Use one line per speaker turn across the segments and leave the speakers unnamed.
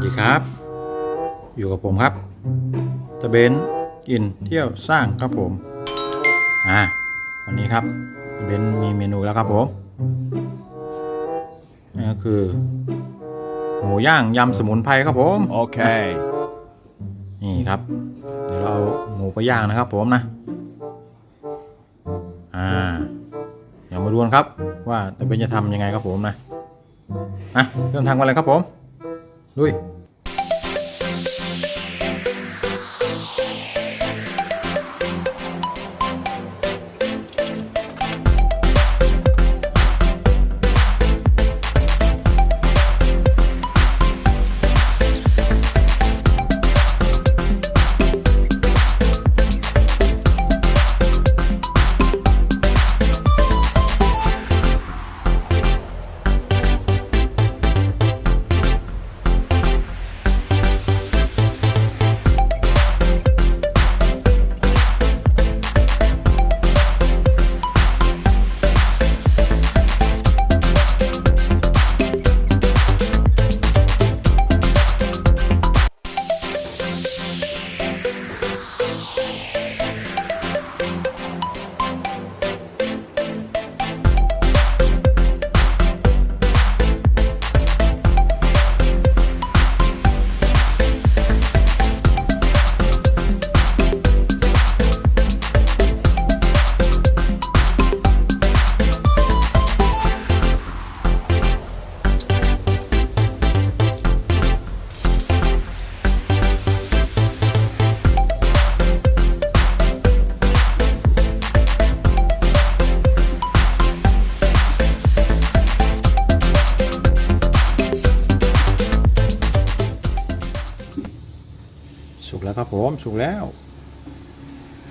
สดีครับ อยู่กับผมครับตะเบนกินเที่ยวสร้างครับผม อ่า วันนี้ครับตะเบนมีเมนูแล้วครับผมนี่ก็คือ หมูย่างยำสมุนไพรครับผม
Okay.
นี่ครับ เดี๋ยวเราเอาหมูไปย่างนะครับผมนะ อ่า เดี๋ยวมาดูกันครับ ว่าตะเบนจะทำยังไงครับผมนะอะเริ่มทำกันเลยครับผม ลุ สุกแล้ว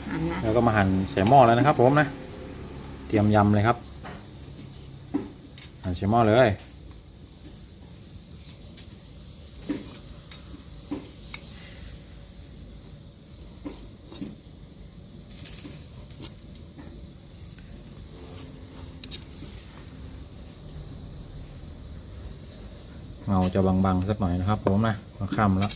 หันนะ
แล้วก็มาหั่นใส่หม้อแล้วนะครับ ผมนะ เตรียมยำเลยครับ หั่นใส่หม้อเลยเงาจะบางๆสักหน่อยนะครับ ผมนะมาค่ำแล้ว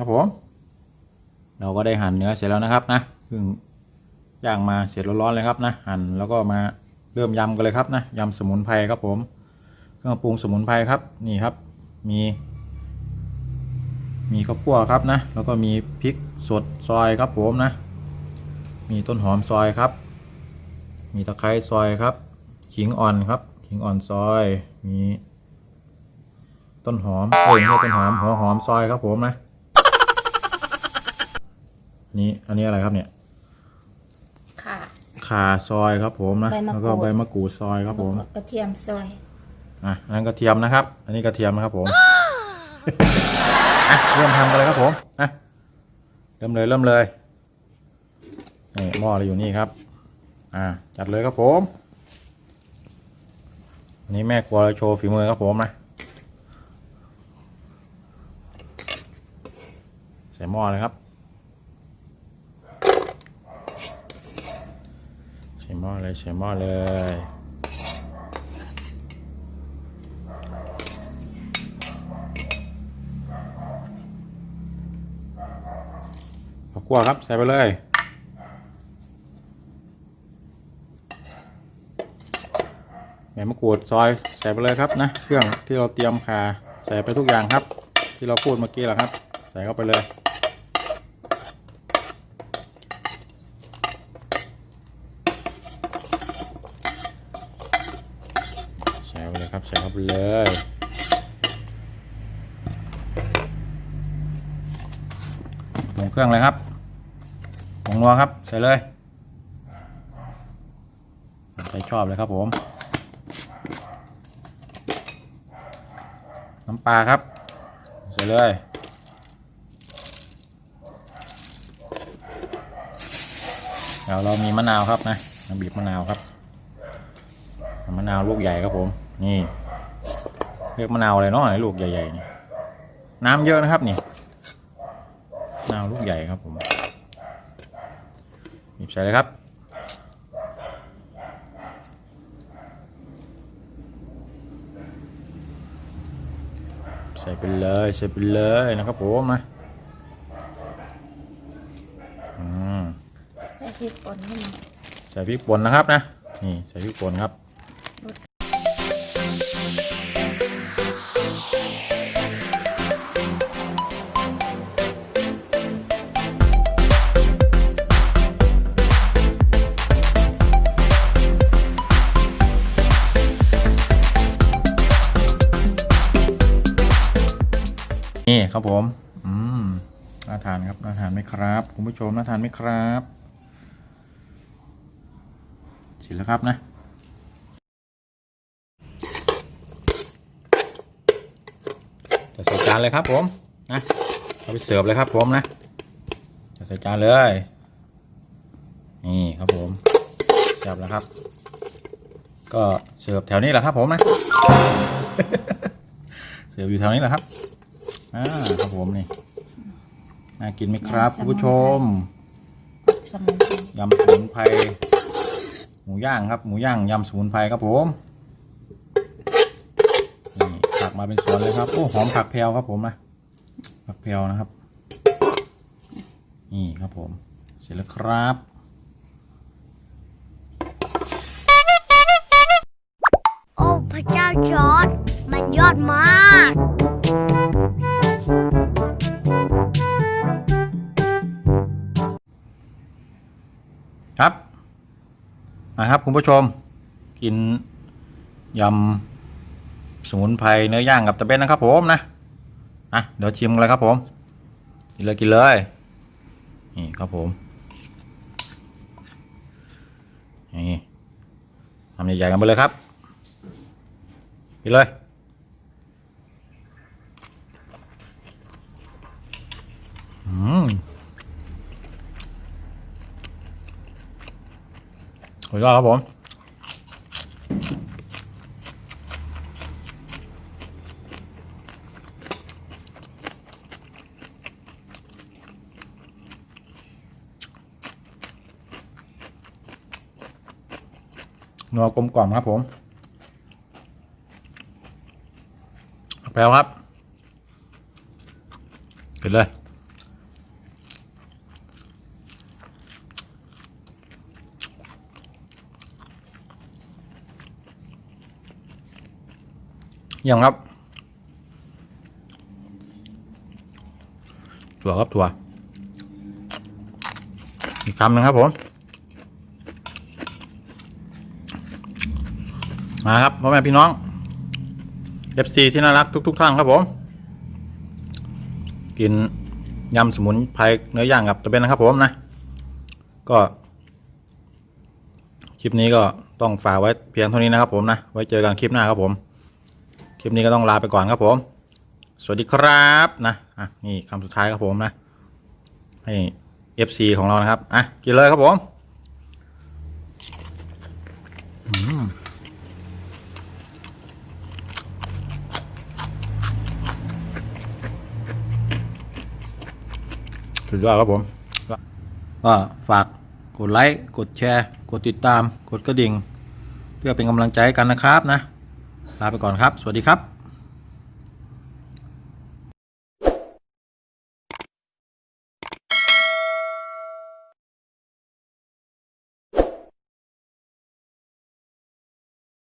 ครับผม เราก็ได้หั่นเนื้อเสร็จแล้วนะครับนะเพิ่งย่างมาเสร็จร้อนๆเลยครับนะ หั่นแล้วก็มาเริ่มยำกันเลยครับนะยำสมุนไพรครับผม เครื่องปรุงสมุนไพรครับนี่ครับ มี มีข้าวคั่วครับนะ แล้วก็มีพริกสดซอยครับผมนะ มีต้นหอมซอยครับ มีตะไคร้ซอยครับขิงอ่อนครับขิงอ่อนซอย มี ต้นหอมเอ้ยไม่ต้นหอมหัวหอมซอยครับผมนะ นนี้อันนี้อะไรครับเนี่ย
ค่ะ
ข่าซอยครับผมนะ
ใบมะกรูด
แล้วก็ใบมะกรูดซอยครับผม
กระเทียมซอย
อะอันนั้นกระเทียมนะครับ อันนี้กระเทียมนะครับผม อะเริ่มทำกันเลยครับผม อะ เริ่มเลยเริ่มเลย นี่หม้อเราอยู่นี่ครับ อะจัดเลยครับผมอันนี้แม่ครัวเราโชว์ฝีมือครับผมนะ ใส่หม้อเลยครับ ใส่หม้อเลย ใส่หม้อเลย ผักกัวครับ ใส่ไปเลยใบมะกรูดซอย ใส่ไปเลยครับนะ เครื่องที่เราเตรียมขาใส่ไปทุกอย่างครับ ที่เราพูดเมื่อกี้แหละครับ ใส่เข้าไปเลย ใส่เข้าไปเลยครับ ใส่เข้าไปเลยปรุงเครื่องเลยครับปรุงนัวครับใส่เลยใส่ชอบเลยครับผม น้ำปลาครับใส่เลยเดี๋ยวเรามีมะนาวครับนะบีบมะนาวครับมะนาวลูกใหญ่ครับผม นี่เรียกมะนาวอะไรเนาะไอ้ลูกใหญ่ๆนี่น้ำเยอะนะครับนี่มะนาวลูกใหญ่ครับผมบีบใส่เลยครับใส่ไปเลยใส่ไปเลยนะครับผมนะอืม
ใส่พริกป่นให้มัน
ใส่พริกป่นนะครับนะนี่ใส่พริกป่นครับ นี่ครับผม อืม น่าทานครับ น่าทานไหมครับ คุณผู้ชม น่าทานไหมครับเสร็จแล้วครับนะ จะใส่จานเลยครับผมนะเอาไปเสิร์ฟเลยครับผมนะจะใส่จานเลย นี่ครับผมเสิร์ฟแล้วครับ ก็เสิร์ฟแถวนี้แหละครับ ผมนะเสิร์ฟอยู่แถวนี้แหละครับอ่าครับผมนี่น่ากินไหมครับคุณผู้ชม
สมุนไพร
ยำสมุนไพรหมูย่างครับ หมูย่างยำสมุนไพรครับผมนี่ผัก มาเป็นสวนเลยครับโอ้หอมผักแพรวครับผมนะผักแพรวนะครับ นี่ครับผม เสร็จแล้วครับ
โอ้พระเจ้าจอร์ดมันยอดมาก
ครับมาครับคุณผู้ชม กินยำ สมุนไพรเนื้อย่างกับตะเบนนะครับผมนะอะเดี๋ยวชิมกันเลยครับผมกินเลยกินเลยนี่ครับผมนี่ทำใหญ่ๆกันไปเลยครับกินเลยอืมสุดยอดครับผม นัวกลมกล่อมครับผมแปลวครับกินเลยยี่ยมครับ ถั่วครับถั่วอีกคำนึงครับผม มาครับพ่อแม่พี่น้อง FC ที่น่ารักทุก ๆ ท่านครับผม กินยำสมุนไพรเนื้อย่างกับตะเบนนะครับผมนะ ก็ คลิปนี้ก็ต้องฝากไว้เพียงเท่านี้นะครับผมนะ ไว้เจอกันคลิปหน้าครับผม คลิปนี้ก็ต้องลาไปก่อนครับผม สวัสดีครับนะอะนี่คำสุดท้ายครับผมนะ ให้ FC ของเรานะครับอะกินเลยครับผม ดยอดครับผม ก็ฝากกดไลค์ กดแชร์ กดติดตาม กดกระดิ่ง เพื่อเป็นกำลังใจให้กันนะครับนะ ลาไปก่อนครับ สวัสดีครับ